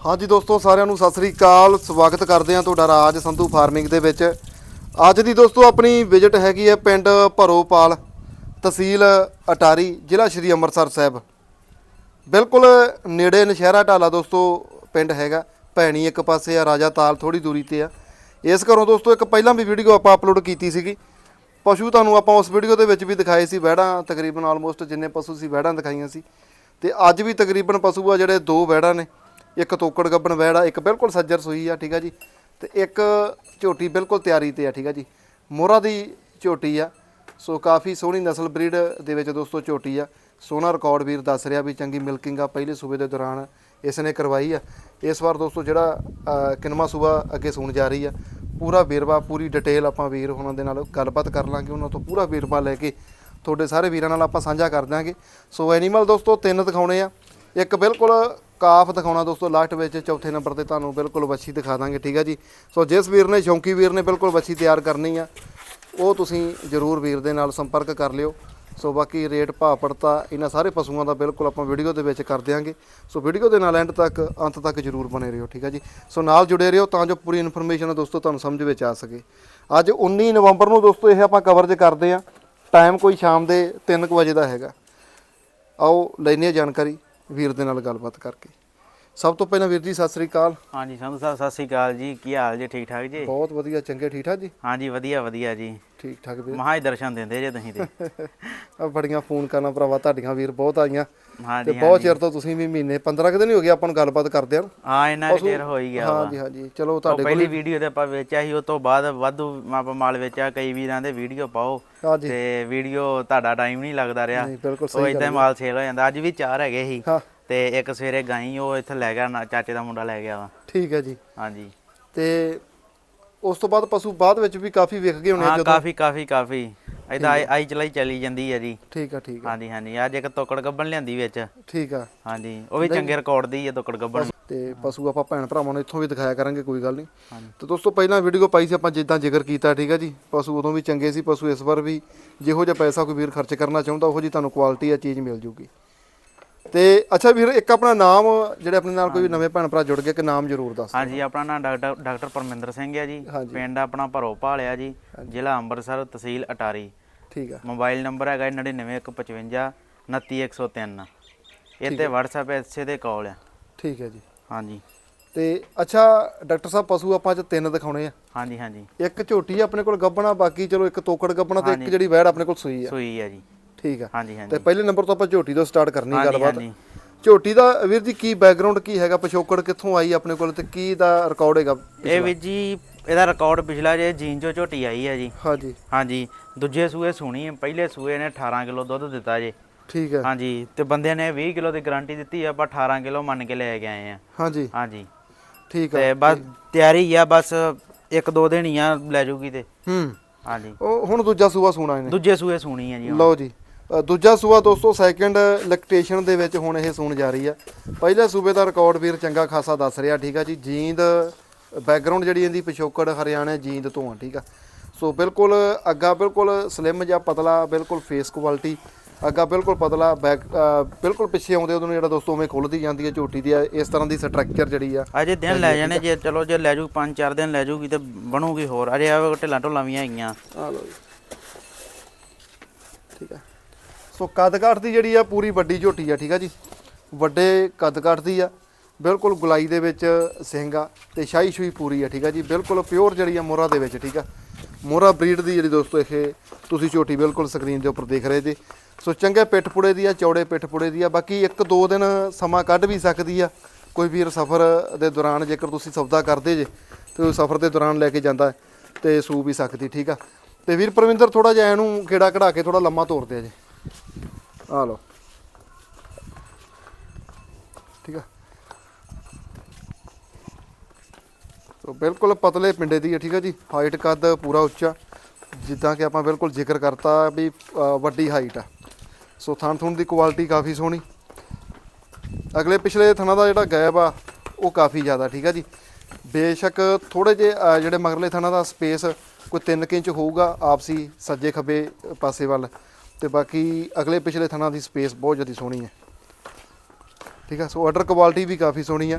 ਹਾਂਜੀ ਦੋਸਤੋ, ਸਾਰਿਆਂ ਨੂੰ ਸਤਿ ਸ੍ਰੀ ਅਕਾਲ। ਸਵਾਗਤ ਕਰਦੇ ਹਾਂ ਤੁਹਾਡਾ ਰਾਜ ਸੰਧੂ ਫਾਰਮਿੰਗ ਦੇ ਵਿੱਚ। ਅੱਜ ਦੀ ਦੋਸਤੋ, ਆਪਣੀ ਵਿਜ਼ਿਟ ਹੈਗੀ ਹੈ ਪਿੰਡ ਭਰੋਪਾਲ ਤਹਿਸੀਲ ਅਟਾਰੀ, ਜ਼ਿਲ੍ਹਾ ਸ਼੍ਰੀ ਅੰਮ੍ਰਿਤਸਰ ਸਾਹਿਬ। ਬਿਲਕੁਲ ਨੇੜੇ ਨਸ਼ਹਿਰਾ ਢਾਲਾ ਦੋਸਤੋ, ਪਿੰਡ ਹੈਗਾ। ਭੈਣੀ ਇੱਕ ਪਾਸੇ ਆ, ਰਾਜਾ ਤਾਲ ਥੋੜੀ ਦੂਰੀ ਤੇ ਆ। ਇਸ ਘਰੋਂ ਦੋਸਤੋ, ਇੱਕ ਪਹਿਲਾਂ ਵੀ ਵੀਡੀਓ ਆਪਾਂ ਅਪਲੋਡ ਕੀਤੀ ਸੀਗੀ। ਪਸ਼ੂ ਤੁਹਾਨੂੰ ਆਪਾਂ ਉਸ ਵੀਡੀਓ ਦੇ ਵਿੱਚ ਵੀ ਦਿਖਾਏ ਸੀ, ਵਹਿੜਾਂ ਤਕਰੀਬਨ ਆਲਮੋਸਟ ਜਿੰਨੇ ਪਸ਼ੂ ਸੀ, ਵਹਿੜਾਂ ਦਿਖਾਈਆਂ ਸੀ। ਤੇ ਅੱਜ ਵੀ ਤਕਰੀਬਨ ਪਸ਼ੂ ਆ ਜਿਹੜੇ ਦੋ ਵਹਿੜਾਂ ਨੇ। ਇੱਕ ਤੋਕੜ ਗੱਬਣ ਵਹਿੜਾ ਇੱਕ ਬਿਲਕੁਲ ਸੱਜਰ ਸੂਈ ਆ ਠੀਕ ਆ ਜੀ। ਤੇ ਇੱਕ ਝੋਟੀ ਬਿਲਕੁਲ ਤਿਆਰੀ ਤੇ ਆ ਠੀਕ ਆ ਜੀ। ਮੋਹਰਾ ਦੀ ਝੋਟੀ ਆ। ਸੋ ਕਾਫੀ ਸੋਹਣੀ ਨਸਲ ਬਰੀਡ ਦੇ ਵਿੱਚ ਦੋਸਤੋ ਝੋਟੀ ਆ। ਸੋਨਾ ਰਿਕਾਰਡ ਵੀਰ ਦੱਸ ਰਿਹਾ ਵੀ ਚੰਗੀ ਮਿਲਕਿੰਗ ਆ ਪਹਿਲੇ ਸੂਬੇ ਦੇ ਦੌਰਾਨ ਇਸ ਨੇ ਕਰਵਾਈ ਆ। ਇਸ ਵਾਰ ਦੋਸਤੋ ਜਿਹੜਾ ਅ, ਕਿਨਮਾ ਸੂਬਾ ਅੱਗੇ ਸੂਣ ਜਾ ਰਹੀ ਆ। ਪੂਰਾ ਵੇਰਵਾ ਪੂਰੀ ਡਿਟੇਲ ਆਪਾਂ ਵੀਰ ਉਹਨਾਂ ਦੇ ਨਾਲ ਗੱਲਬਾਤ ਕਰ ਲਾਂਗੇ ਉਹਨਾਂ ਤੋਂ ਪੂਰਾ ਵੇਰਵਾ ਲੈ ਕੇ ਤੁਹਾਡੇ ਸਾਰੇ ਵੀਰਾਂ ਨਾਲ ਆਪਾਂ ਸਾਂਝਾ ਕਰ ਦਾਂਗੇ। ਸੋ ਐਨੀਮਲ ਦੋਸਤੋ ਤਿੰਨ ਦਿਖਾਉਣੇ ਆ। ਇੱਕ ਬਿਲਕੁਲ ਕਾਫ ਦਿਖਾਉਣਾ ਦੋਸਤੋ ਲਾਸਟ ਵਿੱਚ ਚੌਥੇ ਨੰਬਰ ਤੇ ਤੁਹਾਨੂੰ ਬਿਲਕੁਲ ਵੱਛੀ ਦਿਖਾ ਦਾਂਗੇ, ਠੀਕ ਆ ਜੀ? ਸੋ ਜਿਸ ਵੀਰ ਨੇ, ਸ਼ੌਂਕੀ ਵੀਰ ਨੇ ਬਿਲਕੁਲ ਵੱਛੀ ਤਿਆਰ ਕਰਨੀ ਆ, ਉਹ ਤੁਸੀਂ ਜਰੂਰ ਵੀਰ ਦੇ ਨਾਲ ਸੰਪਰਕ ਕਰ ਲਿਓ। ਸੋ ਬਾਕੀ ਰੇਟ, ਭਾਅ, ਪੜਤਾ, ਇਹਨਾਂ ਸਾਰੇ ਪਸ਼ੂਆਂ ਦਾ ਬਿਲਕੁਲ ਆਪਾਂ ਵੀਡੀਓ ਦੇ ਵਿੱਚ ਕਰ ਦਿਆਂਗੇ। ਸੋ ਵੀਡੀਓ ਦੇ ਨਾਲ ਐਂਡ ਤੱਕ, ਅੰਤ ਤੱਕ ਜਰੂਰ ਬਣੇ ਰਹੋ, ਠੀਕ ਹੈ ਜੀ? ਸੋ ਨਾਲ ਜੁੜੇ ਰਹੋ ਤਾਂ ਜੋ ਪੂਰੀ ਇਨਫੋਰਮੇਸ਼ਨ ਦੋਸਤੋ ਤੁਹਾਨੂੰ ਸਮਝ ਵਿੱਚ ਆ ਸਕੇ। ਅੱਜ 19 ਨਵੰਬਰ ਨੂੰ ਦੋਸਤੋ ਇਹ ਆਪਾਂ ਕਵਰੇਜ ਕਰਦੇ ਆ। ਟਾਈਮ ਕੋਈ ਸ਼ਾਮ ਦੇ 3 ਵਜੇ ਦਾ ਹੈਗਾ। ਆਓ ਲੈਨੇ ਆ ਜਾਣਕਾਰੀ। ਵੀਰ ਦੇ ਨਾਲ ਗੱਲਬਾਤ ਕਰਕੇ। ਸਭ ਤੋਂ ਪਹਿਲਾਂ ਵੀਰ ਜੀ ਸਤਿ ਸ੍ਰੀ ਅਕਾਲ। ਹਾਂਜੀ ਸੰਧੂ ਸਾਹਿਬ ਸਤਿ ਸ੍ਰੀ ਅਕਾਲ ਜੀ। ਕੀ ਹਾਲ ਜੀ? ਠੀਕ ਠਾਕ ਜੀ? ਬਹੁਤ ਵਧੀਆ ਚੰਗੇ ਠੀਕ ਠਾਕ ਜੀ? ਹਾਂਜੀ ਵਧੀਆ ਵਧੀਆ ਜੀ। ਠੀਕ ਠਾਕ ਵੀਰ। ਮਹਾ ਹੀ ਦਰਸ਼ਨ ਦਿੰਦੇ ਜੇ ਤੁਸੀਂ ਤੇ। ਆ ਬੜੀਆਂ ਫੋਨ ਕਰਨਾ ਭਰਾਵਾ ਤੁਹਾਡੀਆਂ ਵੀਰ ਬਹੁਤ ਆਈਆਂ। ਤੇ ਹਾਂਜੀ। ਬਹੁਤ ਚਿਰ ਤੋਂ ਤੁਸੀਂ ਵੀ ਮਹੀਨੇ 15 ਕੁ ਦਿਨ ਹੀ ਗਏ ਆਪਾਂ ਨੂੰ ਗੱਲਬਾਤ ਕਰਦੇ ਆ। ਹਾਂ ਇੰਨਾ ਕੁ ਚਿਰ ਹੋ ਹੀ ਗਿਆ ਹਾਂਜੀ ਹਾਂਜੀ। ਚਲੋ ਤੁਹਾਡੇ ਪਹਿਲੀ ਵੀਡੀਓ ਤੇ ਆਪਾਂ ਵੇਚਿਆ ਸੀ ਉਹ ਤੋਂ ਬਾਅਦ ਵਾਧੂ ਆਪਾਂ ਮਾਲ ਵੇਚਿਆ ਕਈ ਵੀਰਾਂ ਦੇ ਵੀਡੀਓ ਪਾਓ। ਤੇ ਵੀਡੀਓ ਤੁਹਾਡਾ ਟਾਈਮ ਨਹੀਂ ਲੱਗਦਾ ਰਿਹਾ। ਨਹੀਂ ਬਿਲਕੁਲ ਸਹੀ ਹੀ ਮਾਲ ਸੇਲ ਹੋ ਜਾਂਦਾ। ਅੱਜ ਵੀ ਚਾਰ ਹੈਗੇ ਸੀ। ਹਾਂ। ਤੇ ਇੱਕ ਸਵੇਰੇ ਗਾਈ ਉਹ ਇੱਥੇ ਲੈ ਗਿਆ ਨਾ- ਚਾਚੇ ਦਾ ਮੁੰਡਾ ਲੈ ਗਿਆ ਵਾ। ਠੀਕ ਹੈ ਜੀ। ਹਾਂਜੀ। ਤੇ ਉਸ ਤੋਂ ਬਾਅਦ ਪਸ਼ੂ ਬਾਅਦ ਵਿੱਚ ਵੀ ਕਾਫੀ ਵਿਕ ਗਏ ਹੋਣੇ ਆ ਹਾਂ ਜਦੋਂ? ਕਾਫੀ ਕਾਫੀ ਕਾਫੀ। ਇਦਾਂ ਆਈ ਚਲਾਈ ਚਲੀ ਜਾਂਦੀ ਹੈ ਜੀ। ਠੀਕ ਆ ਠੀਕ ਆ ਹਾਂਜੀ ਹਾਂਜੀ। ਅੱਜ ਇੱਕ ਤੋਕੜ ਗੱਬਣ ਲਿਆਂਦੀ ਵਿੱਚ। ਠੀਕ ਆ ਹਾਂਜੀ ਉਹ ਵੀ ਚੰਗੇ ਰਿਕਾਰਡ ਦੀ ਹੈ ਤੋਕੜ ਗੱਬਣ। ਤੇ ਪਸ਼ੂ ਆਪਾਂ ਭੈਣ ਭਰਾਵਾਂ ਨੂੰ ਇੱਥੋਂ ਵੀ ਦਿਖਾਇਆ ਕਰਾਂਗੇ ਕੋਈ ਗੱਲ ਨਹੀਂ। ਤੇ ਦੋਸਤੋ ਪਹਿਲਾਂ ਵੀਡੀਓ ਪਾਈ ਸੀ ਆਪਾਂ ਜਿੱਦਾਂ ਜ਼ਿਕਰ ਕੀਤਾ ਠੀਕ ਆ ਜੀ। ਪਸ਼ੂ ਉਦੋਂ ਵੀ ਚੰਗੇ ਸੀ ਪਸ਼ੂ ਇਸ ਵਾਰ ਵੀ ਜਿਹੋ ਜਿਹਾ ਪੈਸਾ ਕੋਈ ਵੀਰ ਖਰਚ ਕਰਨਾ ਚਾਹੁੰਦਾ ਉਹੋ ਜੀ ਤੁਹਾਨੂੰ ਕੁਆਲਿਟੀ ਆ ਚੀਜ਼ ਮਿਲ ਜੂਗੀ। ਤੇ ਅੱਛਾ ਵੀਰ ਇੱਕ ਆਪਣਾ ਨਾਮ ਜਿਹੜੇ ਆਪਣੇ ਨਾਲ ਕੋਈ ਨਵੇਂ ਭੈਣ ਭਰਾ ਜੁੜ ਗਏ ਕਿ ਨਾਮ ਜ਼ਰੂਰ ਦੱਸ ਹਾਂਜੀ ਆਪਣਾ ਨਾਮ ਡਾਕਟਰ ਡਾਕਟਰ ਪਰਮਿੰਦਰ ਸਿੰਘ ਹੈ ਜੀ। ਪਿੰਡ ਆਪਣਾ ਭਰੋਪਾਲ ਆ ਜੀ ਜ਼ਿਲ੍ਹਾ ਅੰਮ੍ਰਿਤਸਰ ਤਹਿਸੀਲ ਅਟਾਰੀ। ਠੀਕ ਆ। ਮੋਬਾਈਲ ਨੰਬਰ ਹੈਗਾ 99155 29103 ਇੱਥੇ WhatsApp ਇਸੇ ਤੇ ਕਾਲ ਆ। ਠੀਕ ਹੈ ਜੀ। ਹਾਂਜੀ। ਤੇ ਅੱਛਾ ਡਾਕਟਰ ਸਾਹਿਬ ਪਸ਼ੂ ਆਪਾਂ ਅੱਜ ਤਿੰਨ ਦਿਖਾਉਣੇ ਆ। ਹਾਂਜੀ ਹਾਂਜੀ। ਇੱਕ ਝੋਟੀ ਆ ਆਪਣੇ ਕੋਲ ਗੱਬਣਾ ਬਾਕੀ ਚਲੋ ਇੱਕ ਤੋਕੜ ਗੱਬਣਾ ਤੇ ਇੱਕ ਜਿਹੜੀ ਵੈੜ ਆਪਣੇ ਕੋਲ ਸੂਈ ਆ। ਸੂਈ ਹੈ ਜੀ। ਠੀਕ ਆ। ਹਾਂਜੀ ਤੇ ਪਹਿਲੇ ਨੰਬਰ ਤੋਂ ਆਪਾਂ ਝੋਟੀ ਤੋਂ ਸਟਾਰਟ ਕਰਨੀ ਗੱਲਬਾਤ। ਝੋਟੀ ਦਾ ਵੀਰ ਜੀ ਕੀ ਬੈਕਗ੍ਰਾਉਂਡ ਕੀ ਹੈਗਾ? ਪਿਛੋਕੜ ਕਿੱਥੋਂ ਆਈ ਆਪਣੇ ਕੋਲ ਤੇ ਕੀ ਦਾ ਰਿਕਾਰਡ ਹੈਗਾ ਇਹ ਵੀ ਜੀ ਇਹਦਾ ਰਿਕਾਰਡ ਪਿਛਲਾ ਜੇ ਜੀਨ ਚੋ ਝੋਟੀ ਆਈ ਹੈ ਜੀ। ਹਾਂਜੀ। ਹਾਂਜੀ ਦੂਜੇ ਸੂਏ ਸੁਣੀ ਹੈ ਪਹਿਲੇ ਸੂਏ ਨੇ 18 ਕਿਲੋ ਦੁੱਧ ਦਿੱਤਾ ਜੇ। ਠੀਕ ਹੈ ਹਾਂਜੀ ਤੇ ਬੰਦਿਆਂ ਨੇ 20 ਕਿਲੋ ਦੀ ਗਾਰੰਟੀ ਦਿੱਤੀ ਆਪਾਂ 18 ਕਿਲੋ ਮੰਨ ਕੇ ਲੈ ਕੇ ਆਏ ਆ। ਹਾਂਜੀ। ਹਾਂਜੀ। ਠੀਕ ਆ। ਤੇ ਬਸ ਤਿਆਰੀ ਆ ਬਸ ਇੱਕ ਦੋ ਦਿਨ ਹੀ ਆ ਲੈ ਜੂਗੀ ਤੇ। ਹੂੰ। ਹਾਂਜੀ। ਉਹ ਹੁਣ ਦੂਜਾ ਸੂਆ ਸੁਣਾ ਇਹਨੇ। ਦੂਜੇ ਸੂਏ ਸੁਣੀ ਆ ਜੀ। ਲਓ ਜੀ। ਦੂਜਾ ਸੂਆ ਦੋਸਤੋ ਸੈਕਿੰਡ ਲੈਕਟੇਸ਼ਨ ਦੇ ਵਿੱਚ ਹੁਣ ਇਹ ਸੂਣ ਜਾ ਰਹੀ ਆ। ਪਹਿਲੇ ਸੂਬੇ ਦਾ ਰਿਕਾਰਡ ਵੀਰ ਚੰਗਾ ਖਾਸਾ ਦੱਸ ਰਿਹਾ ਠੀਕ ਆ ਜੀ? ਜੀਂਦ ਬੈਕਗ੍ਰਾਉਂਡ ਜਿਹੜੀ ਇਹਦੀ ਪਿਛੋਕੜ ਹਰਿਆਣਾ ਜੀਂਦ ਤੋਂ ਆ ਠੀਕ ਆ? ਸੋ ਬਿਲਕੁਲ ਅੱਗਾ ਬਿਲਕੁਲ ਸਲਿਮ ਜਾਂ ਪਤਲਾ ਬਿਲਕੁਲ ਫੇਸ ਕੁਆਲਿਟੀ ਅੱਗਾ ਬਿਲਕੁਲ ਪਤਲਾ ਬੈਕ ਬਿਲਕੁਲ ਪਿੱਛੇ ਆਉਂਦੇ ਉਹਨੂੰ ਜਿਹੜਾ ਦੋਸਤੋ ਉਵੇਂ ਖੁੱਲਦੀ ਜਾਂਦੀ ਹੈ ਝੋਟੀ ਦੀ ਇਸ ਤਰ੍ਹਾਂ ਦੀ ਸਟਰਕਚਰ ਜਿਹੜੀ ਆ। ਅਜੇ ਦਿਨ ਲੈ ਜਾਣੇ ਜੇ ਚਲੋ ਜੇ ਲੈ ਜੂ ਪੰਜ ਚਾਰ ਦਿਨ ਲੈ ਜੂਗੀ ਤੇ ਬਣੂਗੀ ਹੋਰ। ਅਜੇ ਆ ਢਿੱਲਾਂ ਢੋਲਾਂ ਵੀ ਹੈਗੀਆਂ। ਆ ਜੀ। ਠੀਕ ਆ। ਸੋ ਕੱਦ ਕਾਠ ਦੀ ਜਿਹੜੀ ਆ ਪੂਰੀ ਵੱਡੀ ਝੋਟੀ ਆ, ਠੀਕ ਆ ਜੀ? ਵੱਡੇ ਕੱਦ ਕਾਠ ਦੀ ਆ। ਬਿਲਕੁਲ ਗੁਲਾਈ ਦੇ ਵਿੱਚ ਸਿੰਘ ਆ ਤੇ ਸ਼ਾਹੀ ਸ਼ੂਈ ਪੂਰੀ ਆ, ਠੀਕ ਆ ਜੀ? ਬਿਲਕੁਲ ਪਿਓਰ ਜਿਹੜੀ ਆ ਮੋਰਾ ਦੇ ਵਿੱਚ, ਠੀਕ ਆ? ਮੋਰਾ ਬਰੀਡ ਦੀ ਜਿਹੜੀ ਦੋਸਤੋ ਇਹ ਤੁਸੀਂ ਝੋਟੀ ਬਿਲਕੁਲ ਸਕਰੀਨ ਦੇ ਉੱਪਰ ਦੇਖ ਰਹੇ ਜੀ। ਸੋ ਚੰਗੇ ਪਿੱਠ ਪੁੜੇ ਦੀ ਆ, ਚੌੜੇ ਪਿੱਠ ਪੁੜੇ ਦੀ ਆ, ਬਾਕੀ ਇੱਕ ਦੋ ਦਿਨ ਸਮਾਂ ਕੱਢ ਵੀ ਸਕਦੀ ਆ। ਕੋਈ ਵੀਰ ਸਫ਼ਰ ਦੇ ਦੌਰਾਨ ਜੇਕਰ ਤੁਸੀਂ ਸੌਦਾ ਕਰਦੇ ਜੇ, ਤੇ ਉਹ ਸਫ਼ਰ ਦੇ ਦੌਰਾਨ ਲੈ ਕੇ ਜਾਂਦਾ ਹੈ ਤੇ ਸੂ ਵੀ ਸਕਦੀ, ਠੀਕ ਆ? ਤੇ ਵੀਰ ਪਰਵਿੰਦਰ ਥੋੜਾ ਜਿਹਾ ਇਹਨੂੰ ਕਿਹੜਾ ਕਢਾ ਕੇ ਥੋੜਾ ਲੰਮਾ ਤੋਰਦੇ ਆ ਜੀ। ਆ ਲਓ। ਠੀਕ ਆ। ਸੋ ਬਿਲਕੁਲ ਪਤਲੇ ਪਿੰਡੇ ਦੀ ਹੈ ਠੀਕ ਹੈ ਜੀ। ਹਾਈਟ ਕੱਦ ਪੂਰਾ ਉੱਚਾ। ਜਿੱਦਾਂ ਕਿ ਆਪਾਂ ਬਿਲਕੁਲ ਜ਼ਿਕਰ ਕਰਤਾ ਵੀ ਵੱਡੀ ਹਾਈਟ ਆ। ਸੋ ਥਣ ਥੁਣ ਦੀ ਕੁਆਲਿਟੀ ਕਾਫੀ ਸੋਹਣੀ। ਅਗਲੇ ਪਿਛਲੇ ਥਣਾ ਦਾ ਜਿਹੜਾ ਗੈਪ ਆ, ਉਹ ਕਾਫੀ ਜ਼ਿਆਦਾ, ਠੀਕ ਆ ਜੀ। ਬੇਸ਼ੱਕ ਥੋੜੇ ਜੇ ਜਿਹੜੇ ਮਗਰਲੇ ਥਣਾ ਦਾ ਸਪੇਸ ਕੋਈ 3 ਇੰਚ ਹੋਊਗਾ, ਆਪਸੀ ਸੱਜੇ ਖੱਬੇ ਪਾਸੇ ਵੱਲ। ਤੇ ਬਾਕੀ ਅਗਲੇ ਪਿਛਲੇ ਥਣਾ ਦੀ ਸਪੇਸ ਬਹੁਤ ਜ਼ਿਆਦਾ ਸੋਹਣੀ ਹੈ। ਠੀਕ ਆ ਸੋ ਆਰਡਰ ਕੁਆਲਿਟੀ ਵੀ ਕਾਫੀ ਸੋਹਣੀ ਆ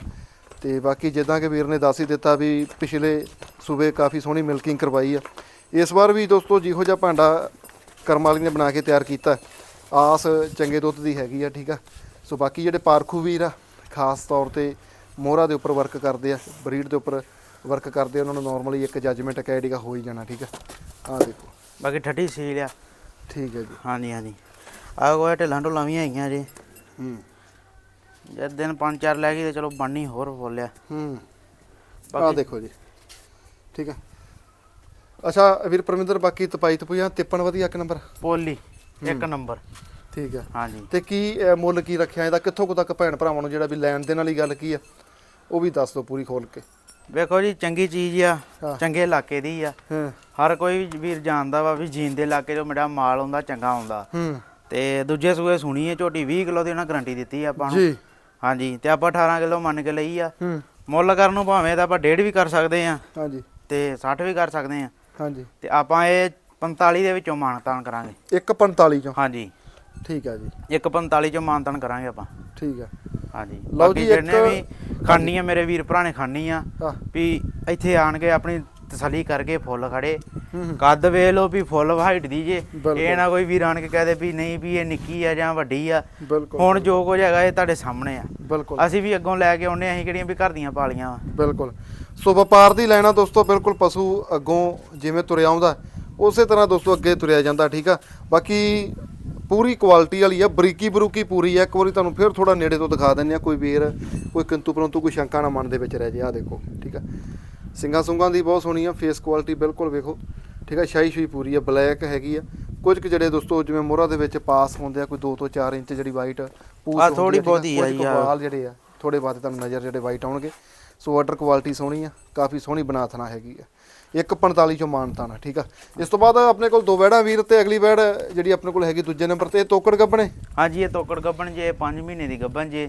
ਤੇ ਬਾਕੀ ਜਿੱਦਾਂ ਕਿ ਵੀਰ ਨੇ ਦੱਸ ਹੀ ਦਿੱਤਾ ਵੀ ਪਿਛਲੇ ਸੂਬੇ ਕਾਫੀ ਸੋਹਣੀ ਮਿਲਕਿੰਗ ਕਰਵਾਈ ਆ। ਇਸ ਵਾਰ ਵੀ ਦੋਸਤੋ ਜਿਹੋ ਜਿਹਾ ਭਾਂਡਾ ਕਰਮ ਵਾਲੀ ਨੇ ਬਣਾ ਕੇ ਤਿਆਰ ਕੀਤਾ, ਆਸ ਚੰਗੇ ਦੁੱਧ ਦੀ ਹੈਗੀ ਆ, ਠੀਕ ਆ। ਸੋ ਬਾਕੀ ਜਿਹੜੇ ਪਾਰਖੂ ਵੀਰ ਆ, ਖਾਸ ਤੌਰ ਤੇ ਮੋਹਰਾ ਦੇ ਉੱਪਰ ਵਰਕ ਕਰਦੇ ਆ, ਬਰੀਡ ਦੇ ਉੱਪਰ ਵਰਕ ਕਰਦੇ ਆ, ਉਹਨਾਂ ਨੂੰ ਨਾਰਮਲੀ ਇੱਕ ਜੱਜਮੈਂਟ ਅਕੈਡਿਕਾ ਹੋ ਹੀ ਜਾਣਾ, ਠੀਕ ਆ। ਆ ਦੇਖੋ। ਬਾਕੀ ਠੱਡੀ ਸੀਲ ਆ। ਠੀਕ ਹੈ ਜੀ। ਹਾਂਜੀ ਹਾਂਜੀ। ਆ ਕੋਈ ਢਿੱਲਾਂ ਢੁੱਲਾਂ ਵੀ ਹੈਗੀਆਂ ਜੀ। ਹੂੰ। ਜਦ ਦਿਨ ਪੰਜ ਚਾਰ ਲੈ ਗਈ ਤੇ ਚਲੋ ਬਣਨੀ ਹੋਰ ਬੋਲਿਆ। ਹੂੰ। ਆ ਬਾਕੀ- ਦੇਖੋ ਜੀ। ਠੀਕ ਹੈ। ਅੱਛਾ ਵੀਰ ਪਰਮਿੰਦਰ ਬਾਕੀ ਤਪਾਈ ਤਪੂਈਆਂ ਤਿੱਪਣ ਵਧੀਆ ਇੱਕ ਨੰਬਰ? ਪੋਲੀ ਇੱਕ ਨੰਬਰ। ਠੀਕ ਹੈ। ਹਾਂਜੀ। ਤੇ ਕੀ ਮੁੱਲ ਕੀ ਰੱਖਿਆ ਇਹਦਾ? ਕਿੱਥੋਂ ਕੁ ਤੱਕ ਭੈਣ ਭਰਾਵਾਂ ਨੂੰ ਜਿਹੜਾ ਵੀ ਲੈਣ ਦੇਣ ਵਾਲੀ ਗੱਲ ਕੀ ਆ? ਉਹ ਵੀ ਦੱਸ ਦਿਓ ਪੂਰੀ ਖੋਲ ਕੇ। ਵੇਖੋ ਜੀ ਚੰਗੀ ਚੀਜ਼ ਆ ਹਾਂ। ਚੰਗੇ ਇਲਾਕੇ ਦੀ ਆ। ਹਾਂ। ਹਰ ਕੋਈ ਵੀਰ ਜਾਣਦਾ ਵਾ ਵੀ ਜੀਨ ਦੇ ਇਲਾਕੇ 'ਚੋਂ ਮੇਰਾ ਮਾਲ ਹੁੰਦਾ ਚੰਗਾ ਹੁੰਦਾ ਹੂੰ। ਤੇ ਦੂਜੇ ਸੂਏ ਸੁਣੀ ਹੈ ਝੋਟੀ 20 ਕਿਲੋ ਦੀ ਉਹਨਾਂ ਗਾਰੰਟੀ ਦਿੱਤੀ ਆ ਆਪਾਂ ਨੂੰ। ਜੀ। ਹਾਂਜੀ ਤੇ ਆਪਾਂ 18 ਕਿਲੋ ਮੰਨ ਕੇ ਲਈ ਆ। ਹੂੰ। ਮੁੱਲ ਕਰਨ ਨੂੰ ਭਾਵੇਂ ਤਾਂ ਆਪਾਂ ਡੇਢ ਵੀ ਕਰ ਸਕਦੇ ਆ ਹਾਂਜੀ। ਤੇ 60 ਵੀ ਕਰ ਸਕਦੇ ਆ। ਹਾਂਜੀ। ਤੇ ਆਪਾਂ ਇਹ 45 ਦੇ ਵਿੱਚੋਂ ਮਾਨਤਾਨ ਕਰਾਂਗੇ। 145 ਚੋਂ। ਹਾਂਜੀ। ਠੀਕ ਆ ਜੀ। ਇੱਕ 45 ਚੋਂ ਮਾਨਤਾਨ ਕਰਾਂਗੇ ਆਪਾਂ। ਠੀਕ ਆ। ਹਾਂਜੀ। ਲਓ ਜੀ, ਜਿਹਨੇ ਇੱਕ- ਵੀ ਖਾਣੀ ਆ ਮੇਰੇ ਵੀਰ ਭਰਾ ਨੇ ਖਾਣੀ ਆ ਆ ਵੀ ਇੱਥੇ ਆਣ ਕੇ ਆਪਣੀ ਤਸੱਲੀ ਕਰਕੇ ਫੁੱਲ ਖੜੇ। ਕੱਦ ਵੇਖ ਲਓ ਵੀ ਫੁੱਲ ਹਾਈਟ ਦੀ ਜੇ। ਇਹ ਨਾ ਕੋਈ ਵੀਰ ਆਣ ਕੇ ਕਹਦੇ ਵੀ ਨਹੀਂ ਵੀ ਇਹ ਨਿੱਕੀ ਆ ਜਾਂ ਵੱਡੀ ਆ। ਹੁਣ ਜੋ ਕੁਝ ਹੈਗਾ ਇਹ ਤੁਹਾਡੇ ਸਾਹਮਣੇ ਆ। ਬਿਲਕੁਲ। ਅਸੀਂ ਵੀ ਅੱਗੋਂ ਲੈ ਕੇ ਆਉਨੇ ਅਸੀਂ ਕਿਹੜੀਆਂ ਵੀ ਘਰ ਦੀਆਂ ਪਾਲੀਆਂ ਵਾ। ਬਿਲਕੁਲ। ਸੋ ਵਪਾਰ ਦੀ ਲੈਣਾ ਦੋਸਤੋ ਬਿਲਕੁਲ ਪਸ਼ੂ ਅੱਗੋਂ ਜਿਵੇਂ ਤੁਰਿਆ ਆਉਂਦਾ ਉਸੇ ਤਰ੍ਹਾਂ ਦੋਸਤੋ ਅੱਗੇ ਤੁਰਿਆ ਜਾਂਦਾ ਠੀਕ ਆ। ਬਾਕੀ ਪੂਰੀ ਕੁਆਲਿਟੀ ਵਾਲੀ ਆ ਬਰੀਕੀ ਬਰੂਕੀ ਪੂਰੀ ਆ। ਇੱਕ ਵਾਰੀ ਤੁਹਾਨੂੰ ਫਿਰ ਥੋੜਾ ਨੇੜੇ ਤੋਂ ਦਿਖਾ ਦਿੰਨੇ ਆ ਕੋਈ ਵੀਰ ਕੋਈ ਕਿੰਤੂ ਪਰੰਤੂ ਕੋਈ ਸ਼ੰਕਾ ਨਾ ਮਨ ਦੇ ਵਿੱਚ ਰਹਿ ਜੇ ਆ ਦੇਖੋ ਠੀਕ ਆ। ਸਿੰਘਾਂ ਸੁੰਗਾਂ ਦੀ ਬਹੁਤ ਸੋਹਣੀ ਆ ਫੇਸ ਕੁਆਲਿਟੀ ਬਿਲਕੁਲ ਵੇਖੋ ਠੀਕ ਆ ਸ਼ਾਹੀ ਸ਼ੂਈ ਪੂਰੀ ਆ ਬਲੈਕ ਹੈਗੀ ਆ। ਕੁਝ ਕੁ ਜਿਹੜੇ ਦੋਸਤੋ ਜਿਵੇਂ ਮੋਹਰਾ ਦੇ ਵਿੱਚ ਪਾਸ ਹੁੰਦੇ ਆ ਕੋਈ 2 ਤੋਂ 4 ਇੰਚ ਜਿਹੜੀ ਵਾਈਟ ਪੂਛ ਠੀਕ ਆ, ਬਹੁਤੀ ਆ ਆਹ। ਵਾਲ ਜਿਹੜੇ ਆ ਥੋੜੇ ਬਾਅਦ ਤੁਹਾਨੂੰ ਨਜ਼ਰ ਜਿਹੜੇ ਵਾਈਟ ਆਉਣਗੇ। ਸੋ ਆਰਡਰ ਕੁਆਲਿਟੀ ਸੋਹਣੀ ਆ ਕਾਫੀ ਸੋਹਣੀ ਬਨਾਥਨਾ ਹੈਗੀ ਆ। 145 ਚੋਂ ਮਾਨਤਾਨਾ ਠੀਕ ਆ? ਇਸ ਤੋਂ ਬਾਅਦ ਆਪਣੇ ਕੋਲ ਦੋ ਵੈੜਾਂ ਵੀਰ ਤੇ ਅਗਲੀ ਵੈੜ ਜਿਹੜੀ ਆਪਣੇ ਕੋਲ ਹੈਗੀ ਦੂਜੇ ਨੰਬਰ ਤੇ ਇਹ ਤੋਕੜ ਗੱਬਣੇ? ਹਾਂਜੀ ਇਹ ਤੋਕੜ ਗੱਬਣ ਜੇ 5 ਮਹੀਨੇ ਦੀ ਗੱਬਣ ਜੇ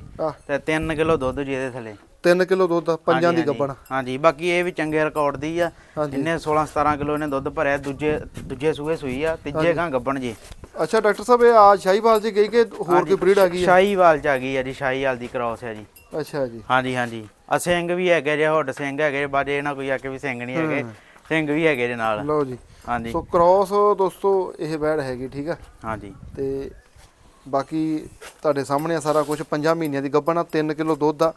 ਤੇ 3 ਕਿਲੋ ਦੁੱਧ ਜੇ ਇਹਦੇ ਥੱਲੇ। 3 ਕਿਲੋ ਦੁੱਧ ਆ, ਪੰਜਾਂ ਦੀ ਗੱਬਣ। ਹਾਂਜੀ। ਬਾਕੀ ਇਹ ਵੀ ਚੰਗੇ ਰਿਕਾਰਡ ਦੀ ਆ। ਇਹਨੇ 16 17 ਕਿਲੋ ਇਹਨੇ ਦੁੱਧ ਭਰਿਆ ਦੂਜੇ ਦੂਜੇ ਸੂਏ ਸੂਈ ਆ ਤੀਜੇ ਗਾਂ ਗੱਬਣ ਜੇ। ਅੱਛਾ ਡਾਕਟਰ ਸਾਹਿਬ ਇਹ ਆ ਸ਼ਾਹੀਵਾਲ ਜੀ ਗਈ ਕਿ ਹੋਰ ਕੋਈ ਬਰੀਡ ਆ ਗਈ ਆ? ਸ਼ਾਹੀਵਾਲ ਚ ਆ ਗਈ ਆ ਜੀ ਸ਼ਾਹੀਵਾਲ ਦੀ ਕ੍ਰਾਸ ਹੈ ਜੀ। ਅੱਛਾ ਜੀ। ਹਾਂਜੀ ਹਾਂਜੀ। ਸਿੰਘ ਵੀ ਹੈਗੇ ਜੇ ਹੁੱਡ ਸਿੰਘ ਹੈਗੇ ਬਾਜੇ ਨਾ ਕੋਈ ਆ ਕੇ ਵੀ ਸਿੰਘ ਨਹੀਂ ਹੈਗੇ। ਸਿੰਘ ਵੀ ਹੈਗੇ ਜੇ ਨਾਲ। ਲਓ ਜੀ। ਹਾਂਜੀ। ਸੋ ਕ੍ਰਾਸ ਦੋਸਤੋ ਇਹ ਵੈੜ ਹੈਗੀ ਠੀਕ ਆ? ਹਾਂਜੀ। ਤੇ ਬਾਕੀ ਤੁਹਾਡੇ ਸਾਹਮਣੇ ਆ ਸਾਰਾ ਕੁਝ ਪੰਜਾਂ ਮਹੀਨਿਆਂ ਦੀ ਗੱਬਣ ਆ 3 ਕਿਲੋ ਦੁੱਧ ਆ।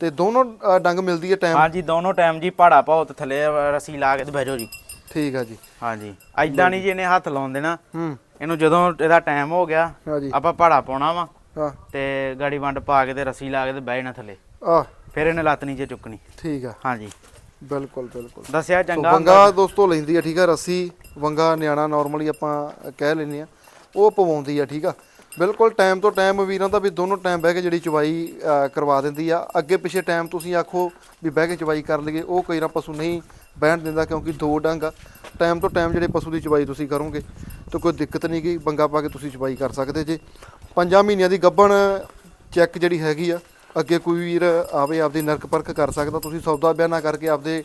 ਤੇ ਦੋਨੋਂ ਡੰਗ ਮਿਲਦੀ ਹੈ ਟਾਈਮ ਹਾਂਜੀ ਦੋਨੋਂ ਟਾਈਮ ਜੀ ਪਹਾੜਾ ਪਾਓ ਤੇ ਥੱਲੇ ਰੱਸੀ ਲਾ ਕੇ ਤੇ ਬਹਿ ਜਾਓ ਜੀ। ਠੀਕ ਆ ਜੀ। ਹਾਂਜੀ। ਐਦਾਂ ਨਹੀਂ ਜੀ। ਇਹਨੇ ਹੱਥ ਲਾਉਣ ਦੇਣਾ ਹੂੰ। ਇਹਨੂੰ ਜਦੋਂ ਇਹਦਾ ਟਾਈਮ ਹੋ ਗਿਆ ਆਪਾਂ ਪਹਾੜਾ ਪਾਉਣਾ ਵਾ ਤੇ ਗਾੜੀ ਵੰਡ ਪਾ ਕੇ ਤੇ ਰੱਸੀ ਲਾ ਕੇ ਤੇ ਬਹਿ ਜਾਣਾ ਥੱਲੇ। ਆ ਫਿਰ ਇਹਨੇ ਲੱਤ ਨੀਚੇ ਚੁੱਕਣੀ। ਠੀਕ ਆ। ਹਾਂਜੀ। ਬਿਲਕੁਲ ਬਿਲਕੁਲ। ਦੱਸਿਆ ਚੰਗਾ ਵੰਗਾ ਦੋਸਤੋ ਲੈਂਦੀ ਆ ਠੀਕ ਆ ਰੱਸੀ। ਵੰਗਾ ਨਿਆਣਾ ਨਾਰਮਲੀ ਆਪਾਂ ਕਹਿ ਲੈਂਦੇ ਆ। ਉਹ ਪਵਾਉਂਦੀ ਆ ਠੀਕ ਆ। ਬਿਲਕੁਲ ਟਾਈਮ ਤੋਂ ਟਾਈਮ ਵੀਰਾਂ ਦਾ ਵੀ ਦੋਨੋਂ ਟਾਈਮ ਬਹਿ ਕੇ ਜਿਹੜੀ ਚਵਾਈ ਕਰਵਾ ਦਿੰਦੀ ਆ। ਅੱਗੇ ਪਿੱਛੇ ਟਾਈਮ ਤੁਸੀਂ ਆਖੋ ਵੀ ਬਹਿ ਕੇ ਚਵਾਈ ਕਰ ਲਈਏ। ਉਹ ਕਈ ਨਾ ਪਸ਼ੂ ਨਹੀਂ ਬਹਿਣ ਦਿੰਦਾ ਕਿਉਂਕਿ ਦੋ ਡੰਗ ਆ। ਟਾਈਮ ਤੋਂ ਟਾਈਮ ਜਿਹੜੇ ਪਸ਼ੂ ਦੀ ਚਵਾਈ ਤੁਸੀਂ ਕਰੋਗੇ ਤਾਂ ਕੋਈ ਦਿੱਕਤ ਨਹੀਂ ਗਈ ਬੰਗਾ ਪਾ ਕੇ ਤੁਸੀਂ ਚਵਾਈ ਕਰ ਸਕਦੇ ਜੇ। ਪੰਜਾਂ ਮਹੀਨਿਆਂ ਦੀ ਗੱਭਣ ਚੈੱਕ ਜਿਹੜੀ ਹੈਗੀ ਆ ਅੱਗੇ ਕੋਈ ਵੀਰ ਆਵੇ ਆਪਦੀ ਨਰਕ ਪਰਖ ਕਰ ਸਕਦਾ ਤੁਸੀਂ ਸੌਦਾ ਬਿਆਨਾ ਕਰਕੇ ਆਪਦੇ